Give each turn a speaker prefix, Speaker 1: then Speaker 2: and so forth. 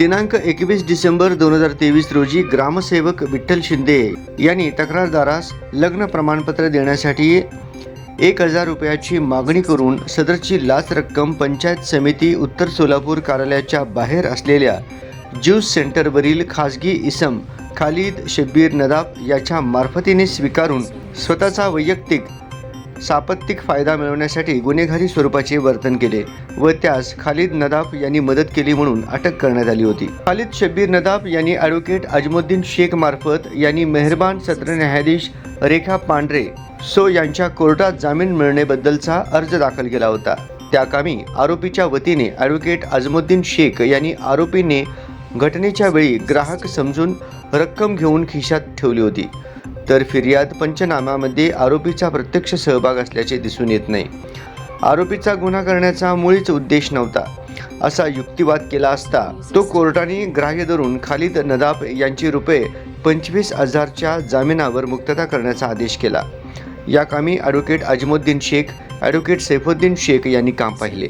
Speaker 1: दिनांक एकवीस डिसेंबर दोन हजार तेवीस रोजी ग्रामसेवक विठ्ठल शिंदे यांनी तक्रारदारास लग्न प्रमाणपत्र देण्यासाठी एक हजार रुपयाची मागणी करून सदरची लाच रक्कम पंचायत समिती उत्तर सोलापूर कार्यालयाच्या बाहेर असलेल्या ज्यूस सेंटरवरील खाजगी इसम खालिद शब्बीर नदाब याच्या मार्फतीने स्वीकारून स्वतःचा वैयक्तिक सापत्तिक फायदा मिळवण्यासाठी गुन्हेगारी स्वरूपाचे वर्तन केले व त्यास खालिद नदाफ यांनी मदत केली म्हणून अटक करण्यात आली होती. खालिद शब्बीर नदाफ यांनी ॲडव्होकेट अजमुद्दीन शेख मार्फत यांनी मेहरबान सत्र न्यायाधीश रेखा पांढरे सो यांच्या कोर्टात जामीन मिळण्याबद्दलचा अर्ज दाखल केला होता. त्याकामी आरोपीच्या वतीने ॲडव्होकेट अजमुद्दीन शेख यांनी आरोपीने घटनेच्या वेळी ग्राहक समजून रक्कम घेऊन खिशात ठेवली होती. तर फिर्याद पंचनाम्यामध्ये आरोपीचा प्रत्यक्ष सहभाग असल्याचे दिसून येत नाही. आरोपीचा गुन्हा करण्याचा मुळीच उद्देश नव्हता असा युक्तिवाद केला असता तो कोर्टाने ग्राह्य धरून खालिद नदाब यांची रुपये पंचवीस हजारच्या जामिनावर मुक्तता करण्याचा आदेश केला. या कामी ॲडव्होकेट अजमुद्दीन शेख ॲडव्होकेट सैफुद्दीन शेख यांनी काम पाहिले.